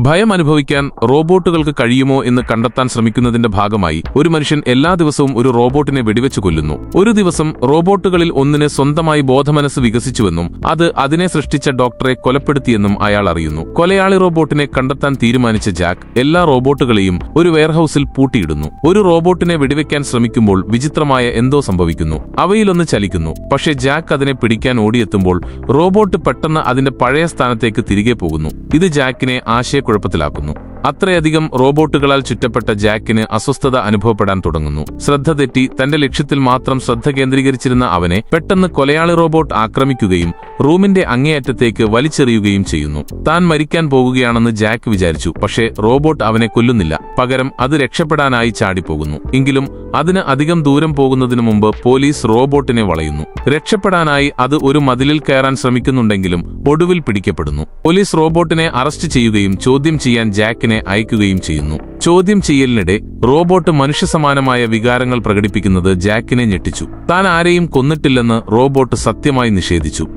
ഭയം അനുഭവിക്കാൻ റോബോട്ടുകൾക്ക് കഴിയുമോ എന്ന് കണ്ടെത്താൻ ശ്രമിക്കുന്നതിന്റെ ഭാഗമായി ഒരു മനുഷ്യൻ എല്ലാ ദിവസവും ഒരു റോബോട്ടിനെ വെടിവെച്ചു കൊല്ലുന്നു. ഒരു ദിവസം റോബോട്ടുകളിൽ ഒന്നിന് സ്വന്തമായി ബോധമനസ് വികസിച്ചുവെന്നും അത് അതിനെ സൃഷ്ടിച്ച ഡോക്ടറെ കൊലപ്പെടുത്തിയെന്നും അയാൾ അറിയുന്നു. കൊലയാളി റോബോട്ടിനെ കണ്ടെത്താൻ തീരുമാനിച്ച ജാക്ക് എല്ലാ റോബോട്ടുകളെയും ഒരു വെയർഹൌസിൽ പൂട്ടിയിടുന്നു. ഒരു റോബോട്ടിനെ വെടിവെക്കാൻ ശ്രമിക്കുമ്പോൾ വിചിത്രമായ എന്തോ സംഭവിക്കുന്നു. അവയിലൊന്ന് ചലിക്കുന്നു. പക്ഷേ ജാക്ക് അതിനെ പിടിക്കാൻ ഓടിയെത്തുമ്പോൾ റോബോട്ട് പെട്ടെന്ന് അതിന്റെ പഴയ സ്ഥാനത്തേക്ക് തിരികെ പോകുന്നു. ഇത് ജാക്കിനെ ആശയക്കുഴപ്പത്തിലാക്കുന്നു അത്രയധികം റോബോട്ടുകളാൽ ചുറ്റപ്പെട്ട ജാക്കിന് അസ്വസ്ഥത അനുഭവപ്പെടാൻ തുടങ്ങുന്നു. ശ്രദ്ധ തെറ്റി തന്റെ ലക്ഷ്യത്തിൽ മാത്രം ശ്രദ്ധ കേന്ദ്രീകരിച്ചിരുന്ന അവനെ പെട്ടെന്ന് കൊലയാളി റോബോട്ട് ആക്രമിക്കുകയും റൂമിന്റെ അങ്ങേയറ്റത്തേക്ക് വലിച്ചെറിയുകയും ചെയ്യുന്നു. താൻ മരിക്കാൻ പോകുകയാണെന്ന് ജാക്ക് വിചാരിച്ചു പക്ഷേ റോബോട്ട് അവനെ കൊല്ലുന്നില്ല. പകരം അത് രക്ഷപ്പെടാനായി ചാടിപ്പോകുന്നു. എങ്കിലും അതിന് അധികം ദൂരം പോകുന്നതിനു മുമ്പ് പോലീസ് റോബോട്ടിനെ വളയുന്നു. രക്ഷപ്പെടാനായി അത് ഒരു മതിലിൽ കയറാൻ ശ്രമിക്കുന്നുണ്ടെങ്കിലും ഒടുവിൽ പിടിക്കപ്പെടുന്നു. പോലീസ് റോബോട്ടിനെ അറസ്റ്റ് ചെയ്യുകയും ചോദ്യം ചെയ്യാൻ ജാക്കിനെ അയക്കുകയും ചെയ്യുന്നു. ചോദ്യം ചെയ്യലിനിടെ റോബോട്ട് മനുഷ്യസമാനമായ വികാരങ്ങൾ പ്രകടിപ്പിക്കുന്നത് ജാക്കിനെ ഞെട്ടിച്ചു. താൻ ആരെയും കൊന്നിട്ടില്ലെന്ന് റോബോട്ട് സത്യമായി നിഷേധിച്ചു.